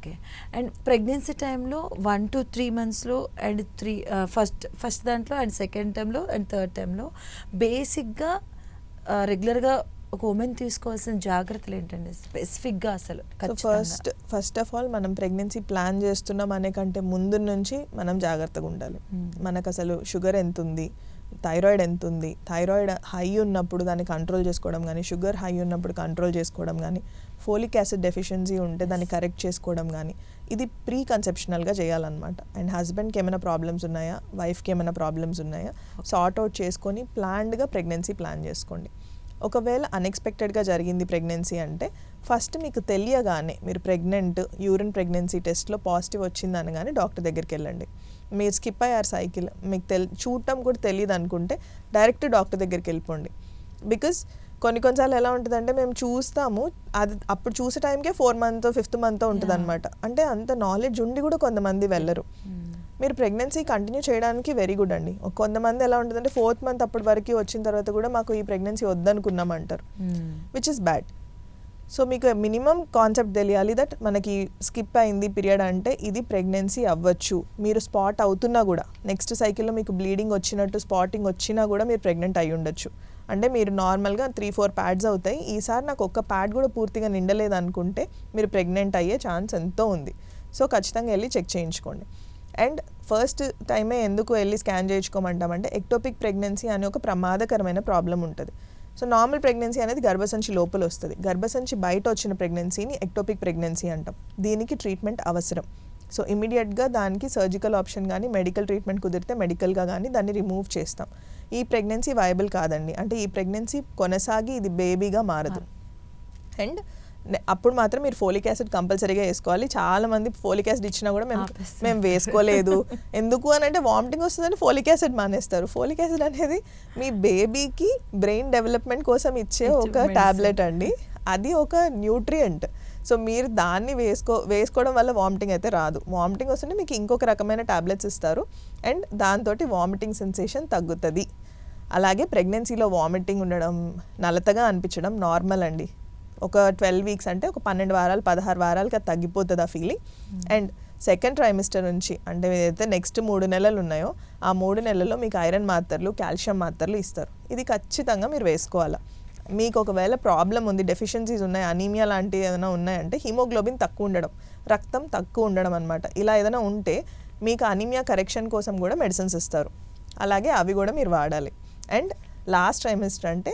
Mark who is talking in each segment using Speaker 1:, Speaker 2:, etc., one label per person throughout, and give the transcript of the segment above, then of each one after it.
Speaker 1: Okay and pregnancy టైంలో one two three మంత్స్లో and three first first దాంట్లో and second టైంలో అండ్ థర్డ్ టైంలో బేసిక్గా రెగ్యులర్గా ఒక ఉమెన్ తీసుకోవాల్సిన జాగ్రత్తలు ఏంటండి స్పెసిఫిక్గా అసలు.
Speaker 2: ఫస్ట్ ఫస్ట్ ఆఫ్ ఆల్ మనం ప్రెగ్నెన్సీ ప్లాన్ చేస్తున్నాం అనే కంటే ముందు నుంచి మనం జాగ్రత్తగా ఉండాలి
Speaker 1: Hmm.
Speaker 2: మనకు అసలు షుగర్ ఎంత ఉంది థైరాయిడ్ ఎంత ఉంది థైరాయిడ్ హై ఉన్నప్పుడు దాన్ని కంట్రోల్ చేసుకోవడం కానీ షుగర్ హై ఉన్నప్పుడు కంట్రోల్ చేసుకోవడం కానీ ఫోలిక్ యాసిడ్ డెఫిషియన్సీ ఉంటే దాన్ని కరెక్ట్ చేసుకోవడం కానీ ఇది ప్రీ కన్సెప్షనల్గా చేయాలన్నమాట. అండ్ హస్బెండ్కి ఏమైనా ప్రాబ్లమ్స్ ఉన్నాయా? వైఫ్కి ఏమైనా ప్రాబ్లమ్స్ ఉన్నాయా? సార్ట్ అవుట్ చేసుకొని ప్లాన్డ్గా ప్రెగ్నెన్సీ ప్లాన్ చేసుకోండి. ఒకవేళ అన్ఎక్స్పెక్టెడ్గా జరిగింది ప్రెగ్నెన్సీ అంటే ఫస్ట్ మీకు తెలియగానే మీరు ప్రెగ్నెంట్ యూరిన్ ప్రెగ్నెన్సీ టెస్ట్లో పాజిటివ్ వచ్చింది అనగానే డాక్టర్ దగ్గరికి వెళ్ళండి. మీరు స్కిప్ అయ్యారు సైకిల్ మీకు తెల్ చూడటం కూడా తెలియదు అనుకుంటే డైరెక్ట్ డాక్టర్ దగ్గరికి వెళ్ళిపోండి. బికాస్ కొన్ని కొన్నిసార్లు ఎలా ఉంటుందంటే మేము చూస్తాము అది అప్పుడు చూసే టైంకే ఫోర్ మంత్ ఫిఫ్త్ మంత్ ఉంటుంది అనమాట అంటే అంత నాలెడ్జ్ ఉండి కూడా కొంతమంది వెళ్ళరు.
Speaker 1: మ్మ్.
Speaker 2: మీరు ప్రెగ్నెన్సీ కంటిన్యూ చేయడానికి వెరీ గుడ్ అండి. ఒక కొంతమంది ఎలా ఉంటుందంటే ఫోర్త్ మంత్ అప్పటి వరకు వచ్చిన తర్వాత కూడా మాకు ఈ ప్రెగ్నెన్సీ వద్దనుకున్నాం అంటారు. విచ్ ఇస్ బ్యాడ్ సో మీకు మినిమం కాన్సెప్ట్ తెలియాలి దట్ మనకి స్కిప్ అయింది పీరియడ్ అంటే ఇది ప్రెగ్నెన్సీ అవ్వచ్చు. మీరు స్పాట్ అవుతున్నా కూడా నెక్స్ట్ సైకిల్లో మీకు బ్లీడింగ్ వచ్చినట్టు స్పాటింగ్ వచ్చినా కూడా మీరు ప్రెగ్నెంట్ అయి ఉండొచ్చు. అంటే మీరు నార్మల్గా త్రీ ఫోర్ ప్యాడ్స్ అవుతాయి. ఈసారి నాకు ఒక్క ప్యాడ్ కూడా పూర్తిగా నిండలేదు అనుకుంటే మీరు ప్రెగ్నెంట్ అయ్యే ఛాన్స్ ఎంతో ఉంది. సో ఖచ్చితంగా వెళ్ళి చెక్ చేయించుకోండి. అండ్ ఫస్ట్ టైమే ఎందుకు వెళ్ళి స్కాన్ చేయించుకోమంటామంటే ఎక్టోపిక్ ప్రెగ్నెన్సీ అనే ఒక ప్రమాదకరమైన ప్రాబ్లం ఉంటుంది. సో నార్మల్ ప్రెగ్నెన్సీ అనేది గర్భసంచి లోపల వస్తుంది. గర్భసంచి బయట వచ్చిన ప్రెగ్నెన్సీని ఎక్టోపిక్ ప్రెగ్నెన్సీ అంటాం. దీనికి ట్రీట్మెంట్ అవసరం. సో ఇమీడియట్గా దానికి సర్జికల్ ఆప్షన్ కానీ మెడికల్ ట్రీట్మెంట్ కుదిరితే మెడికల్గా కానీ దాన్ని రిమూవ్ చేస్తాం. ఈ ప్రెగ్నెన్సీ వయబుల్ కాదండి. అంటే ఈ ప్రెగ్నెన్సీ కొనసాగి ఇది బేబీగా మారదు. అండ్ అప్పుడు మాత్రం మీరు ఫోలిక్ యాసిడ్ కంపల్సరీగా వేసుకోవాలి. చాలా మంది ఫోలిక్ యాసిడ్ ఇచ్చినా కూడా మేము. మేము వేసుకోలేదు. ఎందుకు అని అంటే వామిటింగ్ వస్తుందని ఫోలిక్ యాసిడ్ మానేస్తారు. ఫోలిక్ యాసిడ్ అనేది మీ బేబీకి బ్రెయిన్ డెవలప్మెంట్ కోసం ఇచ్చే ఒక. టాబ్లెట్ అండి. అది ఒక న్యూట్రియంట్. సో మీరు దాన్ని వేసుకో వేసుకోవడం వల్ల వామిటింగ్ అయితే రాదు. వామిటింగ్ వస్తుంటే మీకు ఇంకొక రకమైన టాబ్లెట్స్ ఇస్తారు. అండ్ దాంతో వామిటింగ్ సెన్సేషన్ తగ్గుతుంది. అలాగే ప్రెగ్నెన్సీలో వామిటింగ్ ఉండడం నలతగా అనిపించడం నార్మల్ అండి. ఒక ట్వెల్వ్ వీక్స్ అంటే ఒక పన్నెండు వారాలు పదహారు వారాలకి అది తగ్గిపోతుంది ఆ ఫీలింగ్ అండ్ సెకండ్ ట్రైమిస్టర్ నుంచి అంటే ఏదైతే నెక్స్ట్ మూడు నెలలు ఉన్నాయో ఆ మూడు నెలల్లో మీకు ఐరన్ మాత్రలు కాల్షియం మాత్రలు ఇస్తారు. ఇది ఖచ్చితంగా మీరు వేసుకోవాలి. మీకు ఒకవేళ ప్రాబ్లం ఉంది డెఫిషియన్సీస్ ఉన్నాయి అనీమియా లాంటివి ఏదైనా ఉన్నాయంటే హిమోగ్లోబిన్ తక్కువ ఉండడం రక్తం తక్కువ ఉండడం అనమాట ఇలా ఏదైనా ఉంటే మీకు అనీమియా కరెక్షన్ కోసం కూడా మెడిసిన్స్ ఇస్తారు. అలాగే అవి కూడా మీరు వాడాలి. అండ్ లాస్ట్ ట్రైమిస్టర్ అంటే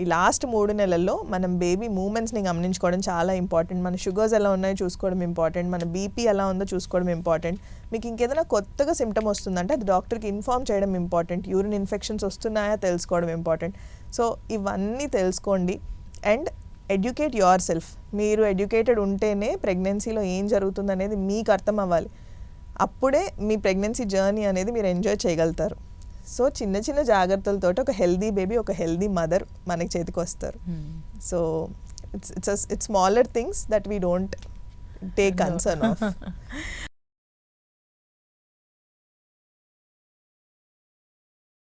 Speaker 2: ఈ లాస్ట్ మూడు నెలల్లో మనం బేబీ మూమెంట్స్ని గమనించుకోవడం చాలా ఇంపార్టెంట్. మన షుగర్స్ ఎలా ఉన్నాయో చూసుకోవడం ఇంపార్టెంట్. మన బీపీ ఎలా ఉందో చూసుకోవడం ఇంపార్టెంట్. మీకు ఇంకేదైనా కొత్తగా సిమ్టమ్ వస్తుందంటే అది డాక్టర్కి ఇన్ఫామ్ చేయడం ఇంపార్టెంట్. యూరిన్ ఇన్ఫెక్షన్స్ వస్తున్నాయా తెలుసుకోవడం ఇంపార్టెంట్. సో ఇవన్నీ తెలుసుకోండి. And educate yourself. మీరు ఎడ్యుకేటెడ్ ఉంటేనే ప్రెగ్నెన్సీలో ఏం జరుగుతుంది అనేది మీకు అర్థం అవ్వాలి. అప్పుడే మీ ప్రెగ్నెన్సీ జర్నీ అనేది మీరు ఎంజాయ్ చేయగలుగుతారు. సో చిన్న చిన్న జాగ్రత్తలతో ఒక హెల్దీ బేబీ ఒక హెల్దీ మదర్ మనకి చేతికి వస్తారు.
Speaker 1: మ్మ్.
Speaker 2: So it's it's it's smaller things that we don't take concern of.